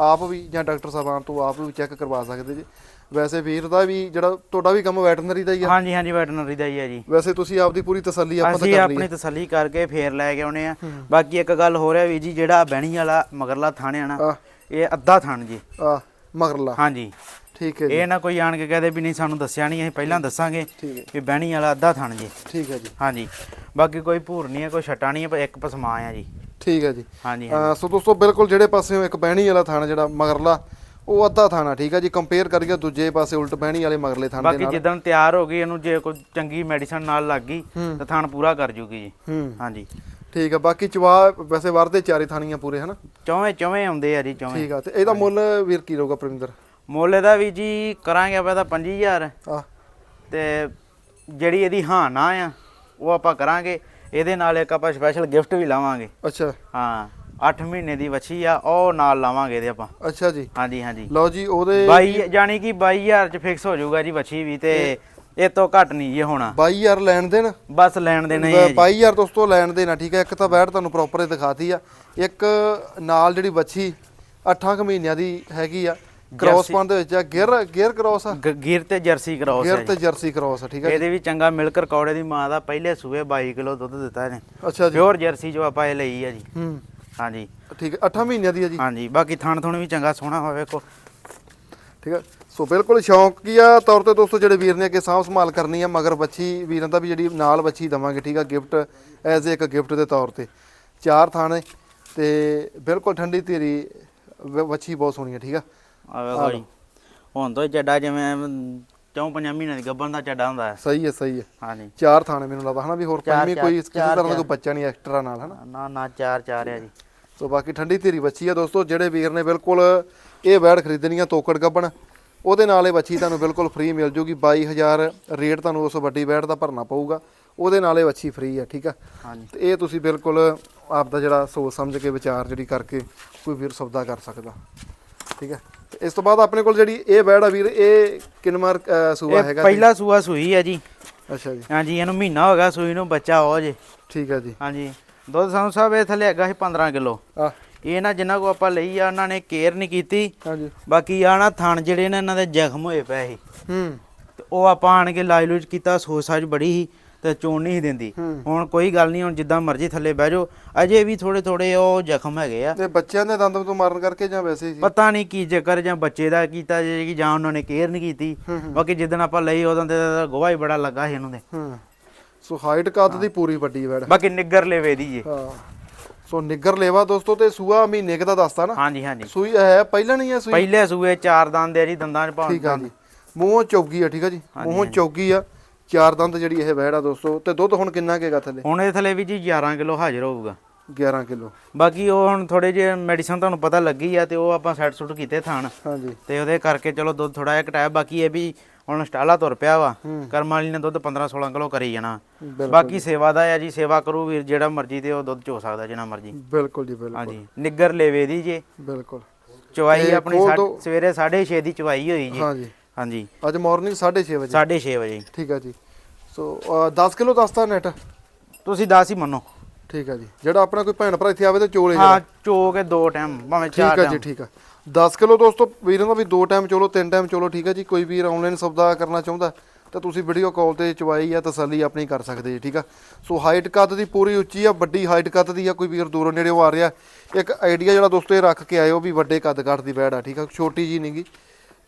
ਆਪ ਵੀ ਜਾਂ ਡਾਕਟਰ ਸਾਹਿਬਾਨ ਤੋਂ ਆਪ ਵੀ ਚੈੱਕ ਕਰਵਾ ਸਕਦੇ ਜੀ। ਵੈਸੇ ਵੀਰ ਦਾ ਵੀ ਜਿਹੜਾ ਤੁਹਾਡਾ ਵੀ ਕੰਮ ਵੈਟਰਨਰੀ ਦਾ ਹੀ ਆ। ਹਾਂਜੀ ਹਾਂਜੀ ਵੈਟਰਨਰੀ ਦਾ ਹੀ ਹੈ ਜੀ। ਵੈਸੇ ਤੁਸੀਂ ਆਪਦੀ ਪੂਰੀ ਤਸੱਲੀ ਆਪਾਂ ਤਾਂ ਅਸੀਂ ਕਰ ਲਈ ਆਪਣੀ ਤਸੱਲੀ ਕਰਕੇ ਫੇਰ ਲੈ ਕੇ ਆਉਣੇ ਆ। ਬਾਕੀ ਇੱਕ ਗੱਲ ਹੋ ਰਿਹਾ ਵੀ ਜੀ ਜਿਹੜਾ ਬਹਿਣੀ ਵਾਲਾ ਮਗਰਲਾ ਥਾਣੇ ਆ ਨਾ ਆ ਇਹ ਅੱਧਾ ਥਾਣ ਜੀ। ਆ ਮਗਰਲਾ। ਹਾਂਜੀ। ਠੀਕ ਹੈ ਜੀ। ਇਹ ਨਾ ਕੋਈ ਆਣ ਕੇ ਕਹਦੇ ਵੀ ਨਹੀਂ ਸਾਨੂੰ ਦੱਸਿਆ ਨਹੀਂ ਅਸੀਂ ਪਹਿਲਾਂ ਦੱਸਾਂਗੇ ਠੀਕ ਹੈ। ਵੀ ਬਹਿਣੀ ਵਾਲਾ ਅੱਧਾ ਥਾਣ ਜੀ। ਠੀਕ ਹੈ ਜੀ। ਹਾਂਜੀ। ਬਾਕੀ ਕੋਈ ਭੂਰ ਨਹੀਂ ਹੈ ਕੋਈ ਛਟਾ ਨਹੀਂ ਹੈ ਪਰ ਇੱਕ ਪਸਮਾ ਆ ਜੀ। ਠੀਕ ਹੈ ਜੀ। ਹਾਂਜੀ ਅਹ ਸੋ ਦੋਸਤੋ ਬਿਲਕੁਲ ਜਿਹੜੇ ਪਾਸਿਓਂ ਇੱਕ ਬਹਿਣੀ ਵਾਲਾ ਥਾਣਾ ਜਿਹੜਾ ਮਗਰਲਾ ਉਹ ਅੱਧਾ ਥਾਣਾ ਠੀਕ ਹੈ ਜੀ। ਕੰਪੇਅਰ ਕਰੀਏ ਦੂਜੇ ਪਾਸੇ ਉਲਟ ਬਹਿਣੀ ਵਾਲੇ ਮਗਰਲੇ ਥਾਣੇ ਦੇ ਬਾਕੀ ਨਾਲ। ਜਿੱਦਣ ਤਿਆਰ ਹੋ ਗਈ ਇਹਨੂੰ ਜੇ ਕੋਈ ਚੰਗੀ ਮੈਡੀਸਨ ਨਾਲ ਲੱਗ ਗਈ। ਤਾਂ ਥਾਣ ਪੂਰਾ ਕਰ ਜੂਗੀ ਜੀ। ਹੂੰ। ਹਾਂਜੀ। ਠੀਕ ਹੈ ਬਾਕੀ ਚਵਾ ਵੈਸੇ ਵਰਦੇ ਚਾਰੇ ਥਾਣੀਆਂ ਪੂਰੇ ਹਨਾ? ਚੌਵੇਂ ਚੌਵੇਂ ਆਉਂਦੇ ਆ ਜੀ ਚੌਵੇਂ। ਠੀਕ ਆ ਤੇ ਇਹਦਾ ਮੁੱਲ ਵੀਰ ਕੀ ਰਹੂਗਾ ਪ੍ਰਵਿੰਦਰ ਮੁੱਲ ਇਹਦਾ ਵੀ ਜੀ ਕਰਾਂਗੇ ਆਪਾਂ ਤਾਂ 25000 ਆ ਤੇ ਜਿਹੜੀ ਇਹਦੀ ਹਾਂ ਨਾ ਆ ਉਹ ਆਪਾਂ ਕਰਾਂਗੇ ਇਹਦੇ ਨਾਲ ਇੱਕ ਆਪਾਂ ਸਪੈਸ਼ਲ ਗਿਫਟ ਵੀ ਲਾਵਾਂਗੇ। ਅੱਛਾ। ਹਾਂ 8 ਮਹੀਨੇ ਦੀ ਵੱਛੀ ਆ ਉਹ ਨਾਲ ਲਾਵਾਂਗੇ ਇਹਦੇ ਆਪਾਂ। ਅੱਛਾ ਜੀ। ਹਾਂਜੀ ਹਾਂਜੀ। ਲਓ ਜੀ ਉਹਦੇ 22 ਜਾਨੀ ਕਿ 22000 ਚ ਫਿਕਸ ਹੋ ਜਾਊਗਾ ਜੀ ਵੱਛੀ ਵੀ ਤੇ ਇਹ ਤੋਂ ਘੱਟ ਨਹੀਂ ਇਹ ਹੋਣਾ। 22000 ਲੈਣ ਦੇਣ? ਬਸ ਲੈਣ ਦੇਣਾ ਹੀ ਹੈ ਜੀ 22000 ਦੋਸਤੋ ਲੈਣ ਦੇਣਾ ਠੀਕ ਹੈ। ਇੱਕ ਤਾਂ ਬੈਠ ਤੁਹਾਨੂੰ ਪ੍ਰੋਪਰ ਦਿਖਾਤੀ ਆ। ਇੱਕ ਨਾਲ ਜਿਹੜੀ ਬੱਚੀ 8 ਕੁ ਮਹੀਨਿਆਂ ਦੀ ਹੈਗੀ ਆ ਕ੍ਰੋਸ ਪਾਉਣ ਦੇ ਵਿੱਚ ਆ ਗੇਅਰ ਗੇਅਰ ਕ੍ਰੋਸ ਆ। ਗ- ਗਿਰ ਤੇ ਜਰਸੀ ਕਰਾਉਸ ਹੈ ਗੇਅਰ ਤੇ ਜਰਸੀ ਕ੍ਰੋਸ ਆ ਠੀਕ ਹੈ ਇਹਦੇ ਵੀ ਚੰਗਾ ਮਿਲਕ ਰਿਕਾਰਡ ਦੀ ਮਾਂ ਦਾ ਪਹਿਲੇ ਸੂਏ 22 ਕਿਲੋ ਦੁੱਧ ਦਿੱਤਾ ਇਹਨੇ। ਅੱਛਾ ਜੀ। ਪਿਓਰ ਜਰਸੀ ਜੋ ਆਪਾਂ ਇਹ ਲਈ ਆ ਜੀ। ਹੂੰ। ਹਾਂਜੀ। ਠੀਕ ਹੈ 8 ਮਹੀਨਿਆਂ ਦੀ ਹੈ ਜੀ। ਹਾਂਜੀ ਬਾਕੀ ਥਣ ਥੁਣ ਵੀ ਚੰਗਾ ਸੋਹਣਾ ਹੋਵੇ ਵੇਖੋ। ਠੀਕ ਹੈ ਸੋ ਬਿਲਕੁਲ ਸ਼ੌਂਕੀਆ ਤੌਰ ਤੇ ਦੋਸਤੋ ਜਿਹੜੇ ਵੀਰ ਨੇ ਅੱਗੇ ਸਾਂਭ ਸੰਭਾਲ ਕਰਨੀ ਆ ਮਗਰ ਬੱਚੀ ਵੀਰਾਂ ਦਾ ਵੀ ਜਿਹੜੀ ਨਾਲ ਬੱਚੀ ਦਵਾਂਗੇ ਠੀਕ ਆ ਗਿਫਟ ਐਜ਼ ਇੱਕ ਗਿਫਟ ਦੇ ਤੌਰ ਤੇ। ਚਾਰ ਥਾਣੇ ਤੇ ਬਿਲਕੁਲ ਠੰਡੀ ਵ- ਬੱਚੀ ਬਹੁਤ ਸੋਹਣੀ ਹੈ ਠੀਕ ਆ। ਆ ਵੇਖੋ ਜੀ ਹੁਣ ਤੋਂ ਹੀ ਚੱਡਾ ਜਿਵੇਂ ਚੌਂ ਪੰਜਾਂ ਮਹੀਨਿਆਂ ਦੀ ਗੱਭਣ ਦਾ ਚੱਡਾ ਹੁੰਦਾ ਹੈ। ਸਹੀ ਹੈ ਸਹੀ ਹੈ। ਹਾਂਜੀ। ਚਾਰ ਥਾਣੇ ਮੈਨੂੰ ਲੱਗਦਾ ਹਨਾ ਵੀ ਹੋਰ ਚਾਰ- ਪੰਜਵੀਂ ਕੋਈ ਕਿਸੇ ਤਰ੍ਹਾਂ ਦਾ ਕੋਈ ਬੱਚਾ ਨਹੀਂ ਐਕਸਟਰਾ ਨਾਲ ਹਨਾ। ਨਾ ਨਾ ਚਾਰ ਚਾਰ ਆ ਜੀ। ਸੋ ਬਾਕੀ ਠੰਡੀ ਧੀਰੀ ਬੱਚੀ ਆ ਦੋਸਤੋ ਜਿਹੜੇ ਵੀਰ ਨੇ ਬਿਲਕੁਲ ਇਹ ਬੈੜ ਖਰੀਦਣੀ ਆ ਤੋਕੜ ਗੱਬਣ ਉਹਦੇ ਨਾਲ ਇਹ ਬੱਚੀ ਤੁਹਾਨੂੰ ਬਿਲਕੁਲ ਫ੍ਰੀ ਮਿਲ ਜੂਗੀ। 22000 ਰੇਟ ਤੁਹਾਨੂੰ ਉਸ ਵੱਡੀ ਬੈੜ ਦਾ ਭਰਨਾ ਪਊਗਾ। ਉਹਦੇ ਨਾਲ ਇਹ ਬੱਚੀ ਫ੍ਰੀ ਆ ਠੀਕ ਆ? ਹਾਂਜੀ। ਤੇ ਇਹ ਤੁਸੀਂ ਬਿਲਕੁਲ ਆਪ ਦਾ ਜਿਹੜਾ ਸੋਚ ਸਮਝ ਕੇ ਵਿਚਾਰ ਜਿਹੜੀ ਕਰਕੇ ਕੋਈ ਵੀਰ ਸੌਦਾ ਕਰ ਸਕਦਾ ਠੀਕ ਹੈ ਇਸ ਤੋਂ ਬਾਅਦ ਆਪਣੇ ਕੋਲ ਜਿਹੜੀ ਇਹ ਬੈੜ ਆ ਵੀਰ ਇਹ ਕਿਨਮਾਰ ਸੂਆ ਇਹ ਹੈਗਾ ਪਹਿਲਾ ਸੂਆ ਸੂਈ ਹੈ ਜੀ। ਅੱਛਾ ਜੀ। ਹਾਂਜੀ ਇਹਨੂੰ ਮਹੀਨਾ ਹੋ ਗਿਆ ਸੂਈ ਨੂੰ ਬੱਚਾ ਹੋ ਜੇ। ਠੀਕ ਹੈ ਜੀ। ਹਾਂਜੀ। ਦੁੱਧ ਸਾਨੂੰ ਸਾਹਿਬ ਇਹ ਥੱਲੇ ਹੈਗਾ ਸੀ 15 ਕਿਲੋ। ਆ ਇਹ ਨਾ ਜਿੰਨਾ ਕੋ ਆਪਾਂ ਲਈ ਆ ਉਹਨਾਂ ਨੇ ਕੇਅਰ ਨਹੀਂ ਕੀਤੀ। ਹਾਂਜੀ। ਬਾਕੀ ਆ ਨਾ ਥਣ ਜਿਹੜੇ ਨੇ ਇਹਨਾਂ ਦੇ ਜ਼ਖਮ ਹੋਏ ਪਏ ਸੀ। ਹੂੰ। ਉਹ ਆਪਾਂ ਆਣ ਕੇ ਇਲਾਜ ਲੂਜ ਕੀਤਾ ਸੋਚ ਸਾਜ ਬੜੀ ਸੀ। ਤੇ ਚੋਣ ਨਹੀਂ ਸੀ ਦਿੰਦੀ। ਹੁਣ ਕੋਈ ਗੱਲ ਨਹੀਂ ਹੁਣ ਜਿੱਦਾਂ ਮਰਜ਼ੀ ਥੱਲੇ ਬਹਿ ਜਾਓ। ਅਜੇ ਵੀ ਥੋੜੇ ਥੋੜੇ ਉਹ ਜ਼ਖਮ ਹੈਗੇ ਆ। ਤੇ ਬੱਚਿਆਂ ਦੇ ਦੰਦ ਤੋਂ ਮਾਰਨ ਕਰਕੇ ਜਾਂ ਵੈਸੇ ਹੀ? ਪਤਾ ਨਹੀਂ ਕੀ ਚੱਕਰ ਜਾਂ ਬੱਚੇ ਦਾ ਕੀਤਾ ਜੇ ਕਿ ਜਾਂ ਉਹਨਾਂ ਨੇ ਕੇਅਰ ਨਹੀਂ ਕੀਤੀ। ਬਾਕੀ ਜਿੱਦਣ ਆਪਾਂ ਲਈ ਉਦੋਂ ਤੇ ਗੋਹਾ ਹੀ ਬੜਾ ਲੱਗਾ ਸੀ ਇਹਨੂੰ ਦੇ। ਸੋ ਹਾਈਟ ਕੱਦ ਦੀ ਪੂਰੀ ਵੱਡੀ ਵੈੜ। ਬਾਕੀ ਨਿੱਗਰ ਲੈਵੇ ਦੀ ਜੀ। ਹਾਂ। ਸੋ ਨਿੱਗਰ ਲੇਵਾ ਦੋਸਤੋ ਤੇ ਸੂਆ ਮਹੀਨੇ ਕੁ ਦਾ ਦੱਸਤਾ ਨਾ। ਹਾਂਜੀ ਹਾਂਜੀ। ਸੂਈ ਹੈ ਪਹਿਲਾਂ ਨਹੀਂ ਹੈ ਸੂਈ? ਪਹਿਲੇ ਸੂਏ ਚਾਰ ਦੰਦ ਆ ਜੀ ਦੰਦਾਂ 'ਚ ਠੀਕ ਆ ਜੀ। ਮੂੰਹੋਂ ਚੌਗੀ ਆ ਠੀਕ ਆ ਜੀ। ਮੂੰਹੋਂ ਚੌਗੀ ਆ। ਚਾਰ ਦੰਦ ਜਿਹੜੀ ਇਹ ਵੈੜ ਆ ਦੋਸਤੋ ਤੇ ਦੁੱਧ ਹੁਣ ਕਿੰਨਾ ਕੇਗਾ ਥੱਲੇ? ਹੁਣ ਇਹ ਥੱਲੇ ਵੀ ਜੀ 11 ਕਿਲੋ ਹਾਜ਼ਰ ਹੋਊਗਾ। 11 ਕਿਲੋ। ਬਾਕੀ ਉਹ ਹੁਣ ਥੋੜੇ ਜਿਹੇ ਮੈਡੀਸਨ ਤੁਹਾਨੂੰ ਪਤਾ ਲੱਗੀ ਆ ਤੇ ਉਹ ਆਪਾਂ ਸੈੱਟ ਸੁੱਟ ਕੀਤੇ ਥਾਣ। ਹਾਂਜੀ। ਤੇ ਉਹਦੇ ਕਰਕੇ ਚਲੋ ਦੁੱਧ ਥੋੜਾ ਜਿਹਾ ਘਟਾਇਆ। ਬਾਕੀ ਇਹ ਵੀ ਹੁਣ ਸਟਾਲਾ ਤੁਰ ਪਿਆ ਵਾ। ਕਰਮ ਵਾਲੀ ਨੇ ਦੁੱਧ 15 16 ਕਿਲੋ ਕਰੀ ਜਾਣਾ। ਬਾਕੀ ਸੇਵਾ ਦਾ ਆ ਜੀ ਸੇਵਾ ਕਰੂ ਵੀਰ ਜਿਹੜਾ ਮਰਜ਼ੀ ਤੇ ਉਹ ਦੁੱਧ ਚੋ ਸਕਦਾ ਜਿੰਨਾ ਮਰਜ਼ੀ। ਬਿਲਕੁਲ ਜੀ ਬਿਲਕੁਲ। ਹਾਂਜੀ ਨਿੱਗਰ ਲੈਵੇ ਦੀ ਜੇ। ਬਿਲਕੁਲ। ਚਵਾਈ ਆਪਣੀ। ਸਵੇਰੇ 6:30 ਦੀ ਚਵਾਈ ਹੋਈ ਜੀ। ਹਾਂਜੀ। ਹਾਂਜੀ। ਅੱਜ ਮਾਰਨਿੰਗ 6:30 ਵਜੇ। 6:30 ਵਜੇ। ਠੀਕ ਆ ਜੀ। ਸੋ ਅ, 10 ਕਿਲੋ ਦੱਸਤਾ ਨੈਟ ਤੁਸੀਂ ਦੱਸ ਹੀ ਮੰਨੋ। ਠੀਕ ਆ ਜੀ। ਜਿਹੜਾ ਆਪਣਾ ਕੋਈ ਭੈਣ ਭਰਾ ਇੱਥੇ ਆਵੇ ਤੇ ਚੋਲੇ ਹਾਂ ਚੋ ਕੇ ਦੋ ਟਾਈਮ ਭਾਵੇਂ ਠੀਕ ਚਾਰ ਆ ਜੀ ਠੀਕ ਆ। 10 ਕਿਲੋ ਦੋਸਤੋ ਵੀਰਾਂ ਦਾ ਵੀ ਦੋ ਟਾਈਮ ਚੋਲੋ ਤਿੰਨ ਟਾਈਮ ਚੋਲੋ ਠੀਕ ਆ ਜੀ। ਕੋਈ ਵੀਰ ਆਨਲਾਈਨ ਸੌਦਾ ਕਰਨਾ ਚਾਹੁੰਦਾ ਤਾਂ ਤੁਸੀਂ ਵੀਡੀਓ ਕਾਲ ਤੇ ਚਵਾਈ ਆ ਤਸੱਲੀ ਆਪਣੀ ਕਰ ਸਕਦੇ ਜੀ ਠੀਕ ਆ। ਸੋ ਹਾਈਟ ਕੱਦ ਦੀ ਪੂਰੀ ਉੱਚੀ ਆ ਵੱਡੀ ਹਾਈਟ ਕੱਦ ਦੀ ਆ ਕੋਈ ਵੀਰ ਦੂਰੋਂ ਨੇੜੇੋਂ ਆ ਰਿਹਾ। ਇੱਕ ਆਈਡੀਆ ਜਿਹੜਾ ਦੋਸਤੋ ਇਹ ਰੱਖ ਕੇ ਆਇਓ ਵੀ ਵੱਡੇ ਕੱਦ ਕੱਟ ਦੀ ਬੈੜ ਆ ਠੀਕ ਆ। ਛੋਟੀ ਜੀ ਨਹੀਂਗੀ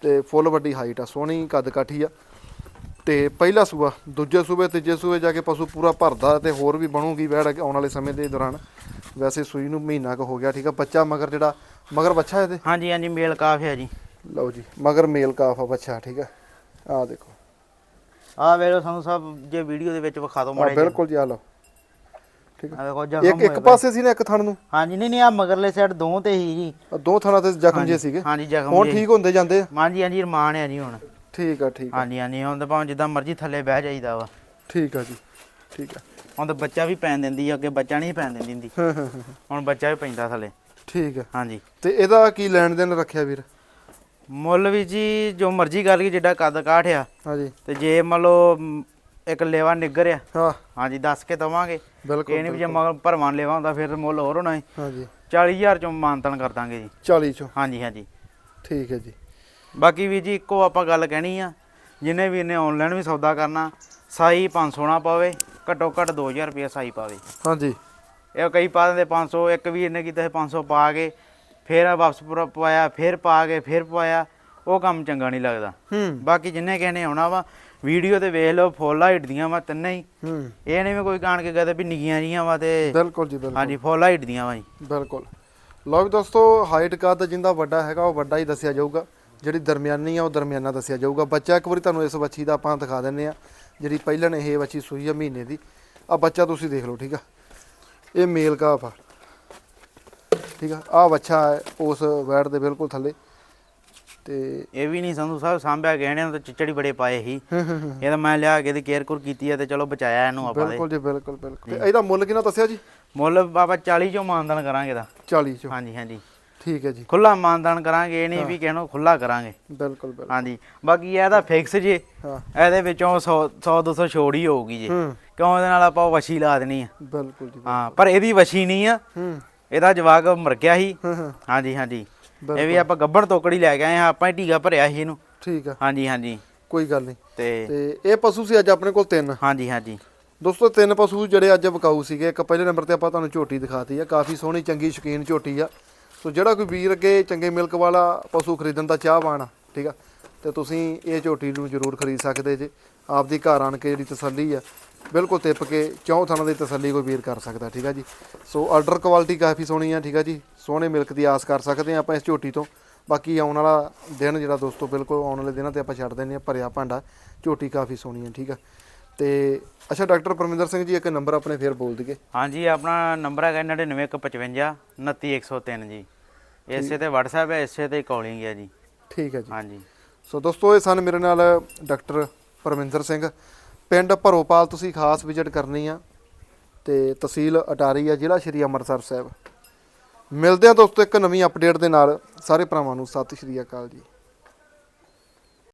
ਤੇ ਫੁੱਲ ਵੱਡੀ ਹਾਈਟ ਆ ਸੋਹਣੀ ਕੱਦ ਕਾਠੀ ਆ। ਤੇ ਪਹਿਲਾ ਸੂਆ ਦੂਜੇ ਸੂਬੇ ਤੀਜੇ ਸੂਬੇ ਜਾ ਕੇ ਪਸ਼ੂ ਪੂਰਾ ਭਰਦਾ ਤੇ ਹੋਰ ਵੀ ਬਣੂਗੀ ਬੈੜ ਆਉਣ ਵਾਲੇ ਸਮੇਂ ਦੇ ਦੌਰਾਨ। ਵੈਸੇ ਸੂਈ ਨੂੰ ਮਹੀਨਾ ਕੁ ਹੋ ਗਿਆ ਠੀਕ ਆ ਬੱਚਾ ਮਗਰ ਜਿਹੜਾ ਮਗਰ ਬੱਚਾ ਇਹਦੇ? ਹਾਂਜੀ ਹਾਂਜੀ ਮੇਲ ਕਾਫ ਹੈ ਜੀ। ਲਓ ਜੀ ਮਗਰ ਮੇਲ ਕਾਫ ਆ ਬੱਚਾ ਠੀਕ ਆ। ਆ ਦੇਖੋ। ਆਹ ਵੇਲੋ ਸਾਨੂੰ ਸਭ ਜੇ ਵੀਡੀਓ ਦੇ ਵਿੱਚ ਵਿਖਾ ਦੋ ਆ ਮਾੜੇ ਬਿਲਕੁਲ ਜੀ ਆ ਲਓ। ਠੀਕ ਆ। ਆ ਵੇਖੋ ਜ਼ਖਮ ਇੱਕ ਇੱਕ ਪਾਸੇ ਸੀ ਨਾ ਇੱਕ ਥਣ ਨੂੰ? ਹਾਂਜੀ ਨਹੀਂ ਨਹੀਂ ਆ ਮਗਰਲੇ ਸਾਈਡ ਦੋ ਤੇ ਹੀ ਜੀ। ਆਹ ਦੋ ਥਣਾਂ ਤੇ ਜ਼ਖਮ ਜੇ ਸੀਗੇ। ਹਾਂਜੀ ਜ਼ਖਮ ਹੁਣ ਜੀ ਠੀਕ ਹੁੰਦੇ ਜਾਂਦੇ ਆ। ਹਾਂਜੀ ਹਾਂਜੀ ਰਮਾਨ ਹੈ ਜੀ ਹੁਣ। ਠੀਕ ਆ ਠੀਕ ਆ। ਹਾਂਜੀ ਹਾਂਜੀ ਹੁਣ ਤਾਂ ਭਾਵੇਂ ਜਿੱਦਾਂ ਮਰਜ਼ੀ ਥੱਲੇ ਬਹਿ ਜਾਈਦਾ ਵਾ। ਠੀਕ ਆ ਜੀ ਠੀਕ ਆ। ਹੁਣ ਤਾਂ ਬੱਚਾ ਵੀ ਪੈਣ ਦਿੰਦੀ ਆ ਅੱਗੇ ਬੱਚਾ ਨਹੀਂ ਪੈਣ ਦਿੰਦੀ ਹੁੰਦੀ। ਹਾਂ ਹਾਂ ਹਾਂ। ਹੁਣ ਬੱਚਾ ਵੀ ਪੈਂਦਾ ਥੱਲੇ। ਠੀਕ ਆ। ਹਾਂਜੀ। ਤੇ ਇਹਦਾ ਕੀ ਲੈਣ ਦੇਣ ਰੱਖਿਆ ਵੀਰ? ਮੁੱਲ ਵੀ ਜੀ ਜੋ ਮਰਜ਼ੀ ਕਰ ਲਈ ਜਿੱਡਾ ਕੱਦ ਕਾਠ ਆ। ਹਾਂਜੀ। ਤੇ ਜੇ ਮੰਨ ਲਓ ਮ, ਇੱਕ ਲੇਵਾ ਨਿੱਗਰ ਆ। ਹਾਂ। ਹਾਂਜੀ ਦੱਸ ਕੇ ਦਵਾਂਗੇ। ਬਿਲਕੁਲ ਇਹ ਨਹੀਂ ਵੀ ਜੇ ਮਗਰ ਭਰਵਾਂ ਲੇਵਾ ਹੁੰਦਾ ਫਿਰ ਮੁੱਲ ਹੋਰ ਹੋਣਾ ਹੈ ਹਾਂਜੀ। 40000 ਚੋਂ ਮਾਨਤਨ ਕਰ ਦਾਂਗੇ ਜੀ। 40 ਚੋਂ। ਹਾਂਜੀ ਹਾਂਜੀ। ਠੀਕ ਹੈ ਜੀ। ਬਾਕੀ ਵੀ ਜੀ ਇੱਕੋ ਆਪਾਂ ਗੱਲ ਕਹਿਣੀ ਆ ਜਿਹਨੇ ਵੀ ਇਹਨੇ ਆਨਲਾਈਨ ਵੀ ਸੌਦਾ ਕਰਨਾ ਸਾਈ 500 ਨਾ ਪਾਵੇ ਘੱਟੋ ਘੱਟ 2000 ਰੁਪਏ ਸਾਈ ਪਾਵੇ। ਹਾਂਜੀ। ਇਹ ਕਈ ਪਾ ਦਿੰਦੇ 500 ਇੱਕ ਵੀ ਇਹਨੇ ਕੀਤਾ ਸੀ 500 ਪਾ ਕੇ ਫਿਰ ਵਾਪਸ ਪੂਰਾ ਪਵਾਇਆ ਫਿਰ ਪਾ ਕੇ ਫਿਰ ਪਵਾਇਆ ਉਹ ਕੰਮ ਚੰਗਾ ਨਹੀਂ ਲੱਗਦਾ। ਹੂੰ। ਬਾਕੀ ਜਿੰਨੇ ਕਹਿੰਨੇ ਆਉਣਾ ਵਾ ਵੀਡੀਓ ਤੇ ਵੇਖ ਲਓ ਫੁੱਲ ਹਾਈਟ ਦੀਆਂ ਵਾ ਤਿੰਨੇ ਹੀ। ਹੂੰ। ਇਹ ਨਹੀਂ ਵੀ ਕੋਈ ਕਾਣ ਕੇ ਕਹਦੇ ਵੀ ਨਿੱਕੀਆਂ ਜੀਆਂ ਵਾ ਤੇ ਬਿਲਕੁਲ ਜੀ ਬਿਲਕੁਲ। ਹਾਂਜੀ ਫੁੱਲ ਹਾਈਟ ਦੀਆਂ ਵਾ ਜੀ। ਬਿਲਕੁਲ। ਲਓ ਵੀ ਦੋਸਤੋ ਹਾਈਟ ਕੱਦ ਜਿੰਦਾ ਵੱਡਾ ਹੈਗਾ ਉਹ ਵੱਡਾ ਹੀ ਦੱਸਿਆ ਜਾਊਗਾ। ਜਿਹੜੀ ਦਰਮਿਆਨੀ ਆ ਉਹ ਦਰਮਿਆਨਾ ਦੱਸਿਆ ਜਾਊਗਾ। ਬੱਚਾ ਇੱਕ ਵਾਰੀ ਤੁਹਾਨੂੰ ਇਸ ਬੱਚੀ ਦਾ ਆਪਾਂ ਦਿਖਾ ਦਿੰਨੇ ਆ। ਜਿਹੜੀ ਪਹਿਲਣ ਇਹ ਬੱਚੀ ਸੂਈ ਆ ਮਹੀਨੇ ਦੀ। ਆ ਬੱਚਾ ਤੁਸੀਂ ਦੇਖ ਲਓ ਠੀਕ ਆ? ਇਹ ਮੇਲ ਕਾਫ ਆ। ਠੀਕ ਆ? ਆ ਬੱਚਾ ਉਸ ਵੈੜ ਦੇ ਬਿਲਕੁਲ ਥੱਲੇ। ਤੇ ਇਹ ਵੀ ਨਹੀਂ ਸੰਧੂ ਸਾਹਿਬ ਸਾਂਭਿਆ ਗਹਿਣੇ ਨੂੰ ਤਾਂ ਚਿੱਚੜੀ ਬੜੇ ਪਾਏ ਸੀ। ਇਹ ਤਾਂ ਮੈਂ ਲਿਆ ਕੇ ਇਹਦੀ ਕੇਅਰ ਕੁਰ ਕੀਤੀ ਹੈ ਤੇ ਚਲੋ ਬਚਾਇਆ ਇਹਨੂੰ ਆਪਾਂ ਦੇ ਬਿਲਕੁਲ ਜੀ ਬਿਲਕੁਲ ਬਿਲਕੁਲ। ਤੇ ਇਹਦਾ ਮੁੱਲ ਕਿੰਨਾ ਦੱਸਿਆ ਜੀ? ਮੁੱਲ ਬਾਬਾ 40 ਚੋਂ ਮਾਨਦਾਨ ਕਰਾਂਗੇ ਦਾ 40 ਚੋਂ। ਹਾਂਜੀ ਹਾਂਜੀ। ਠੀਕ ਹੈ ਜੀ। ਖੁੱਲਾ ਮਾਨਦਾਨ ਕਰਾਂਗੇ ਇਹ ਨਹੀਂ ਵੀ ਕਿਹਨੂੰ ਖੁੱਲਾ ਕਰਾਂਗੇ। ਬਿਲਕੁਲ ਬਿਲਕੁਲ। ਹਾਂਜੀ। ਬਾਕੀ ਇਹਦਾ ਫਿਕਸ ਜੇ। ਹਾਂ। ਇਹਦੇ ਵਿੱਚੋਂ 100 100 200 ਛੋੜ ਹੀ ਹੋਊਗੀ ਜੀ। ਕਿਉਂ ਇਹਦੇ ਨਾਲ ਆਪਾਂ ਵਸ਼ੀ ਲਾ ਦੇਣੀ ਆ? ਬਿਲਕੁਲ ਜੀ ਹਾਂ ਪਰ ਇਹਦੀ ਵਸ਼ੀ ਨਹੀਂ ਆ। ਹੂੰ। ਇਹਦਾ ਜਵਾਗ ਮਰ ਗਿਆ ਸੀ। ਹਾਂਜੀ ਹਾਂਜੀ। ਇਹ ਵੀ ਆਪਾਂ ਗੱਬੜ ਤੋਕੜੀ ਲੈ ਕੇ ਆਏ ਹਾਂ ਆਪਾਂ ਹੀ ਟੀਕਾ ਭਰਿਆ ਸੀ ਇਹਨੂੰ। ਠੀਕ ਆ। ਹਾਂਜੀ ਹਾਂਜੀ। ਕੋਈ ਗੱਲ ਨਹੀਂ। ਤੇ ਤੇ ਇਹ ਪਸ਼ੂ ਸੀ ਅੱਜ ਆਪਣੇ ਕੋਲ ਤਿੰਨ। ਹਾਂਜੀ ਹਾਂਜੀ। ਦੋਸਤੋ ਤਿੰਨ ਪਸ਼ੂ ਜਿਹੜੇ ਅੱਜ ਵਿਕਾਊ ਸੀਗੇ। ਇੱਕ ਪਹਿਲੇ ਨੰਬਰ ਤੇ ਆਪਾਂ ਤੁਹਾਨੂੰ ਝੋਟੀ ਦਿਖਾਤੀ ਆ। ਕਾਫੀ ਸੋਹਣੀ ਚੰਗੀ ਸ਼ੌਕੀਨ ਝੋਟੀ ਆ। ਸੋ ਜਿਹੜਾ ਕੋਈ ਵੀਰ ਅੱਗੇ ਚੰਗੇ ਮਿਲਕ ਵਾਲਾ ਪਸ਼ੂ ਖਰੀਦਣ ਦਾ ਚਾਹਵਾਨ ਆ ਠੀਕ ਆ? ਤੇ ਤੁਸੀਂ ਇਹ ਝੋਟੀ ਨੂੰ ਜ਼ਰੂਰ ਖਰੀਦ ਸਕਦੇ ਜੇ। ਆਪਦੀ ਘਰ ਆਣ ਕੇ ਜਿਹੜੀ ਤਸੱਲੀ ਆ। ਬਿਲਕੁਲ ਤਿੱਪ ਕੇ ਚੌਂ ਥਾਂ ਦੀ ਤਸੱਲੀ ਕੋਈ ਵੀਰ ਕਰ ਸਕਦਾ ਠੀਕ ਆ ਜੀ? ਸੋ ਆਰਡਰ ਕੁਆਲਿਟੀ ਕਾਫੀ ਸੋਹਣੀ ਆ ਠੀਕ ਆ ਜੀ? ਸੋਹਣੇ ਮਿਲਕ ਦੀ ਆਸ ਕਰ ਸਕਦੇ ਆ ਆਪਾਂ ਇਸ ਝੋਟੀ ਤੋਂ। ਬਾਕੀ ਆਉਣ ਵਾਲਾ ਦਿਨ ਜਿਹੜਾ ਦੋਸਤੋ ਬਿਲਕੁਲ ਆਉਣ ਵਾਲੇ ਦਿਨਾਂ ਤੇ ਆਪਾਂ ਛੱਡ ਦਿੰਦੇ ਆ ਭਰਿਆ ਭਾਂਡਾ ਝੋਟੀ ਕਾਫੀ ਸੋਹਣੀ ਆ ਠੀਕ ਆ? ਤੇ ਅੱਛਾ ਡਾਕਟਰ ਪਰਮਿੰਦਰ ਸਿੰਘ ਜੀ ਇੱਕ ਨੰਬਰ ਆਪਣੇ ਫੇਰ ਬੋਲ ਦਈਏ। ਹਾਂਜੀ ਆਪਣਾ ਨੰਬਰ ਹੈਗਾ 99155 29103 ਜੀ। ਇਸੇ ਤੇ WhatsApp ਹੈ ਇਸੇ ਤੇ ਕਾਲਿੰਗ ਹੈ ਜੀ। ਠੀਕ ਹੈ ਜੀ। ਹਾਂਜੀ। ਸੋ ਦੋਸਤੋ ਇਹ ਸਨ ਮੇਰੇ ਨਾਲ ਡਾਕਟਰ ਪਰਮਿੰਦਰ ਸਿੰਘ। ਪਿੰਡ ਭਰੋਪਾਲ ਤੁਸੀਂ ਖਾਸ ਵਿਜ਼ਿਟ ਕਰਨੀ ਆ ਤੇ ਤਹਿਸੀਲ ਅਟਾਰੀ ਆ, ਜ਼ਿਲ੍ਹਾ ਸ਼੍ਰੀ ਅੰਮ੍ਰਿਤਸਰ ਸਾਹਿਬ। ਮਿਲਦੇ ਆ ਦੋਸਤੋ ਇੱਕ ਨਵੀਂ ਅਪਡੇਟ ਦੇ ਨਾਲ। ਸਾਰੇ ਭਰਾਵਾਂ ਨੂੰ ਸਤਿ ਸ਼੍ਰੀ ਅਕਾਲ ਜੀ।